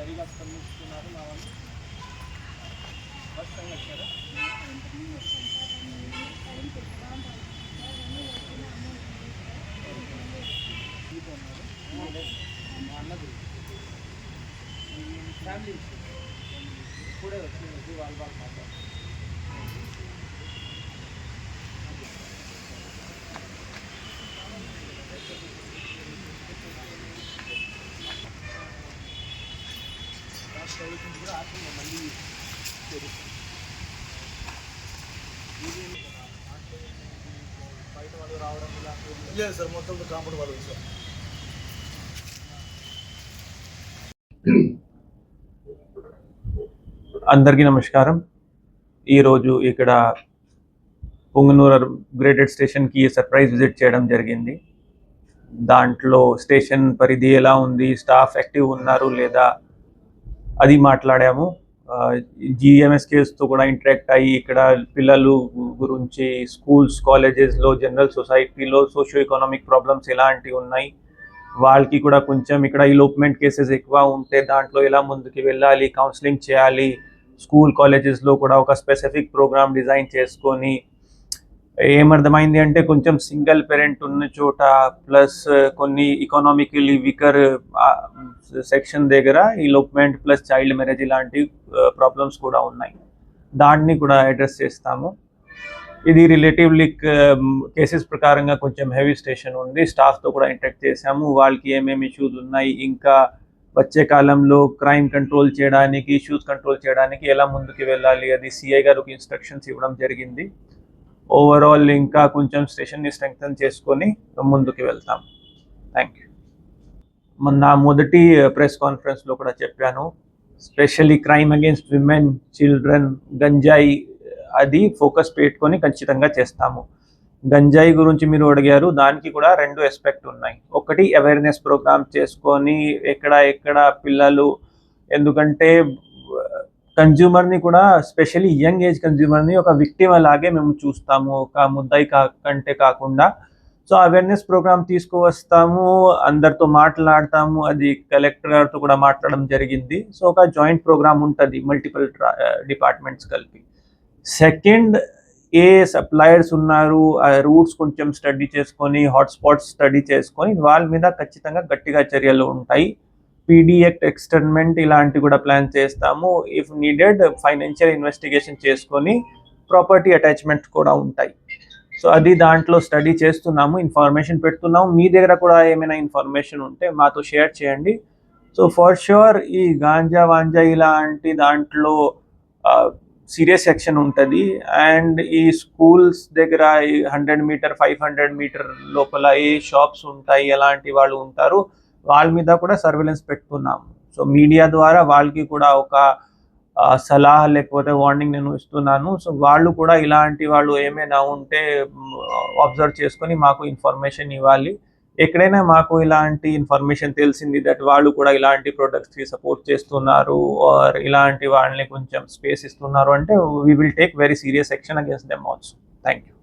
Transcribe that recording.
సరిగా స్పందిస్తున్నారు మా వాళ్ళు. ఫస్ట్ టైం వచ్చారా మా అన్న గురించి. ఫ్యామిలీ ఇప్పుడే వచ్చింది వాళ్ళ వాళ్ళు కూడా మళ్ళీ చేరుస్తాం బయట వాళ్ళు రావడం లేదు సార్ మొత్తం కాంపౌండ్ వాళ్ళు సార్ అందరికీ నమస్కారం. ఈరోజు ఇక్కడ పొంగనూరు గ్రేటెడ్ స్టేషన్కి సర్ప్రైజ్ విజిట్ చేయడం జరిగింది. దాంట్లో స్టేషన్ పరిధి ఎలా ఉంది? స్టాఫ్ యాక్టివ్ ఉన్నారు లేదా అది మాట్లాడాము. జిఎంఎస్ కేసుతో కూడా ఇంటరాక్ట్ అయ్యి ఇక్కడ పిల్లలు గురించి స్కూల్స్ కాలేజెస్లో జనరల్ సొసైటీలో సోషియో ఎకనామిక్ ప్రాబ్లమ్స్ ఎలాంటివి ఉన్నాయి? వాళ్ళకి కూడా కొంచెం ఇక్కడ ఇలోప్మెంట్ కేసెస్ ఎక్కువ ఉంటే దాంట్లో ఎలా ముందుకు వెళ్ళాలి? కౌన్సిలింగ్ చేయాలి? స్కూల్ కాలేజెస్లో కూడా ఒక స్పెసిఫిక్ ప్రోగ్రామ్ డిజైన్ చేసుకొని ఏమర్థమైంది అంటే కొంచెం సింగిల్ పేరెంట్ ఉన్న చోట ప్లస్ కొన్ని ఎకనామికలీ వీకర్ సెక్షన్ దగ్గర ఇలోప్మెంట్ ప్లస్ చైల్డ్ మ్యారేజ్ ఇలాంటి ప్రాబ్లమ్స్ కూడా ఉన్నాయి. దాన్ని కూడా అడ్రస్ చేస్తాము. ఇది రిలేటివ్లీ కేసెస్ ప్రకారంగా కొంచెం హెవీ స్టేషన్ ఉంది. స్టాఫ్తో కూడా ఇంటరాక్ట్ చేసాము వాళ్ళకి ఏమేమి ఇష్యూస్ ఉన్నాయి? ఇంకా వచ్చే కాలంలో క్రైమ్ కంట్రోల్ చేయడానికి ఇష్యూస్ కంట్రోల్ చేయడానికి ఎలా ముందుకు వెళ్ళాలి? అది సిఐ గారు ఇన్స్ట్రక్షన్స్ ఇవ్వడం జరిగింది. ఓవరాల్ ఇంకా కొంచెం స్టేషన్ని స్ట్రెంగ్తన్ చేసుకొని ముందుకు వెళ్తాం. థ్యాంక్ యూ నా మొదటి uh, ప్రెస్ కాన్ఫరెన్స్లో కూడా చెప్పాను. Specially crime against women children గంజాయి అది ఫోకస్ పెట్టుకొని ఖచ్చితంగా చేస్తాము. గంజాయి గురించి మీరు అడిగారు దానికి కూడా రెండు ఎస్పెక్ట్ ఉన్నాయి. ఒకటి అవేర్నెస్ ప్రోగ్రామ్ చేసుకొని ఎక్కడ ఎక్కడ పిల్లలు ఎందుకంటే కన్జ్యూమర్ని కూడా స్పెషల్లీ యంగ్ ఏజ్ కన్జ్యూమర్ని ఒక విక్టిమ్ అలాగే మేము చూస్తాము. ఒక ముద్దాయి కా కంటే కాకుండా. సో అవేర్నెస్ ప్రోగ్రామ్ తీసుకువస్తాము. అందరితో మాట్లాడతాము. అది కలెక్టర్ గారితో కూడా మాట్లాడడం జరిగింది. సో ఒక జాయింట్ ప్రోగ్రామ్ ఉంటుంది మల్టిపుల్ డిపార్ట్మెంట్స్ కలిపి. సెకండ్ ఏ సప్లయర్స్ ఉన్నారు ఆ రూట్స్ కొంచెం స్టడీ చేసుకొని హాట్స్పాట్స్ స్టడీ చేసుకొని వాళ్ళ మీద ఖచ్చితంగా గట్టిగా చర్యలు ఉంటాయి. పీడిఎక్ట్ ఎక్స్టర్న్మెంట్ ఇలాంటి కూడా ప్లాన్ చేస్తాము. ఇఫ్ నీడెడ్ ఫైనాన్షియల్ ఇన్వెస్టిగేషన్ చేసుకొని ప్రాపర్టీ అటాచ్మెంట్ కూడా ఉంటాయి. సో అది దాంట్లో స్టడీ చేస్తున్నాము ఇన్ఫర్మేషన్ పెడుతున్నాము. మీ దగ్గర కూడా ఏమైనా ఇన్ఫర్మేషన్ ఉంటే మాతో షేర్ చేయండి. సో ఫర్ షూర్ ఈ గాంజా వాంజా ఇలాంటి దాంట్లో సీరియస్ సెక్షన్ ఉంటుంది. అండ్ ఈ స్కూల్స్ దగ్గర ఈ hundred meter five hundred meter లోపల ఏ షాప్స్ ఉంటాయి ఎలాంటి వాళ్ళు ఉంటారు వాళ్ళ మీద కూడా సర్వేలెన్స్ పెట్టుకున్నాం సో మీడియా ద్వారా వాళ్ళకి కూడా ఒక సలహా లేకపోతే వార్నింగ్ నేను ఇస్తున్నాను. సో వాళ్ళు కూడా ఇలాంటి వాళ్ళు ఏమైనా ఉంటే అబ్జర్వ్ చేసుకొని మాకు ఇన్ఫర్మేషన్ ఇవ్వాలి. ఎక్కడైనా మాకు ఇలాంటి ఇన్ఫర్మేషన్ తెలిసింది దట్ వాళ్ళు కూడా ఇలాంటి ప్రొడక్ట్స్కి సపోర్ట్ చేస్తున్నారు ఆర్ ఇలాంటి వాళ్ళని కొంచెం స్పేస్ ఇస్తున్నారు అంటే we will take very serious action against them also thank you